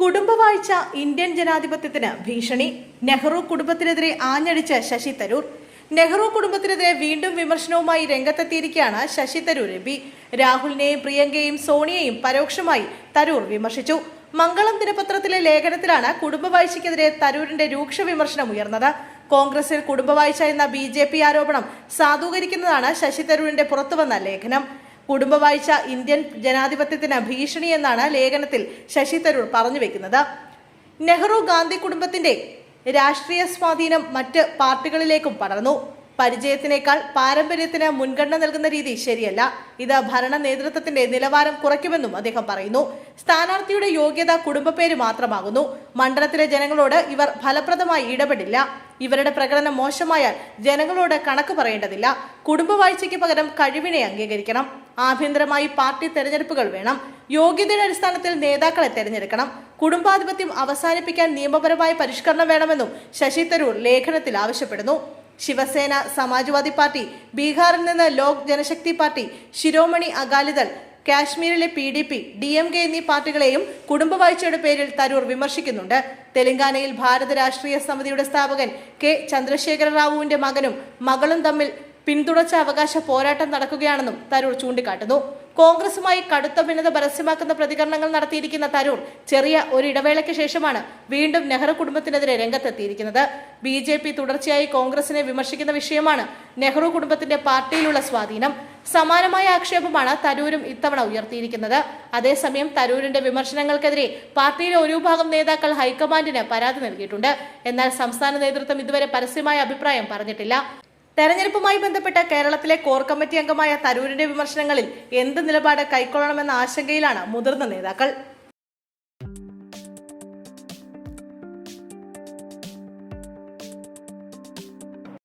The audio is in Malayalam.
കുടുംബവാഴ്ച ഇന്ത്യൻ ജനാധിപത്യത്തിന് ഭീഷണി. നെഹ്റു കുടുംബത്തിനെതിരെ ആഞ്ഞടിച്ച ശശി തരൂർ. നെഹ്റു കുടുംബത്തിനെതിരെ വീണ്ടും വിമർശനവുമായി രംഗത്തെത്തിയിരിക്കുകയാണ് ശശി തരൂർ എം പി. രാഹുലിനെയും പ്രിയങ്കയെയും സോണിയയും പരോക്ഷമായി തരൂർ വിമർശിച്ചു. മംഗളം ദിനപത്രത്തിലെ ലേഖനത്തിലാണ് കുടുംബവാഴ്ചയ്ക്കെതിരെ തരൂരിന്റെ രൂക്ഷ വിമർശനം ഉയർന്നത്. കോൺഗ്രസിൽ കുടുംബവാഴ്ച എന്ന ബി ആരോപണം സാധൂകരിക്കുന്നതാണ് ശശി തരൂരിന്റെ പുറത്തുവന്ന ലേഖനം. കുടുംബവാഴ്ച ഇന്ത്യൻ ജനാധിപത്യത്തിന് ഭീഷണി എന്നാണ് ലേഖനത്തിൽ ശശി തരൂർ പറഞ്ഞു വെക്കുന്നത്. നെഹ്റു ഗാന്ധി കുടുംബത്തിന്റെ രാഷ്ട്രീയ സ്വാധീനം മറ്റ് പാർട്ടികളിലേക്കും പടർന്നു. പരിചയത്തിനേക്കാൾ പാരമ്പര്യത്തിന് മുൻഗണന നൽകുന്ന രീതി ശരിയല്ല. ഇത് ഭരണ നേതൃത്വത്തിന്റെ നിലവാരം കുറയ്ക്കുമെന്നും അദ്ദേഹം പറയുന്നു. സ്ഥാനാർത്ഥിയുടെ യോഗ്യത കുടുംബപ്പേര് മാത്രമാകുന്നു. മണ്ഡലത്തിലെ ജനങ്ങളോട് ഇവർ ഫലപ്രദമായി ഇടപെടില്ല. ഇവരുടെ പ്രകടനം മോശമായാൽ ജനങ്ങളോട് കണക്ക് പറയേണ്ടതില്ല. കുടുംബവാഴ്ചയ്ക്ക് പകരം കഴിവിനെ അംഗീകരിക്കണം. ആഭ്യന്തരമായി പാർട്ടി തെരഞ്ഞെടുപ്പുകൾ വേണം. യോഗ്യതയുടെ അടിസ്ഥാനത്തിൽ നേതാക്കളെ തെരഞ്ഞെടുക്കണം. കുടുംബാധിപത്യം അവസാനിപ്പിക്കാൻ നിയമപരമായ പരിഷ്കരണം വേണമെന്നും ശശി തരൂർ ലേഖനത്തിൽ ആവശ്യപ്പെടുന്നു. ശിവസേന സമാജ്വാദി പാർട്ടി ബീഹാറിൽ നിന്ന് ലോക് ജനശക്തി പാർട്ടി ശിരോമണി അകാലിദൾ കാശ്മീരിലെ P D P D M K എന്നീ പാർട്ടികളെയും കുടുംബവാഴ്ചയുടെ പേരിൽ തരൂർ വിമർശിക്കുന്നുണ്ട്. തെലങ്കാനയിൽ ഭാരത രാഷ്ട്രീയ സമിതിയുടെ സ്ഥാപകൻ കെ. ചന്ദ്രശേഖര റാവുവിന്റെ മകനും മകളും തമ്മിൽ പിന്തുടച്ച അവകാശ പോരാട്ടം നടക്കുകയാണെന്നും തരൂർ ചൂണ്ടിക്കാട്ടുന്നു. കോൺഗ്രസുമായി കടുത്ത ഭിന്നത പരസ്യമാക്കുന്ന പ്രതികരണങ്ങൾ നടത്തിയിരിക്കുന്ന തരൂർ ചെറിയ ഒരു ഇടവേളയ്ക്ക് ശേഷമാണ് വീണ്ടും നെഹ്റു കുടുംബത്തിനെതിരെ രംഗത്തെത്തിയിരിക്കുന്നത്. ബി ജെ പി തുടർച്ചയായി കോൺഗ്രസിനെ വിമർശിക്കുന്ന വിഷയമാണ് നെഹ്റു കുടുംബത്തിന്റെ പാർട്ടിയിലുള്ള സ്വാധീനം. സമാനമായ ആക്ഷേപമാണ് തരൂരും ഇത്തവണ ഉയർത്തിയിരിക്കുന്നത്. അതേസമയം തരൂരിന്റെ വിമർശനങ്ങൾക്കെതിരെ പാർട്ടിയിലെ ഒരു വിഭാഗം നേതാക്കൾ ഹൈക്കമാൻഡിന് പരാതി നൽകിയിട്ടുണ്ട്. എന്നാൽ സംസ്ഥാന നേതൃത്വം ഇതുവരെ പരസ്യമായ അഭിപ്രായം പറഞ്ഞിട്ടില്ല. തെരഞ്ഞെടുപ്പുമായി ബന്ധപ്പെട്ട കേരളത്തിലെ കോർ കമ്മിറ്റി അംഗമായ തരൂരിന്റെ വിമർശനങ്ങളിൽ എന്ത് നിലപാട് കൈക്കൊള്ളണമെന്ന ആശങ്കയിലാണ് മുതിർന്ന നേതാക്കൾ.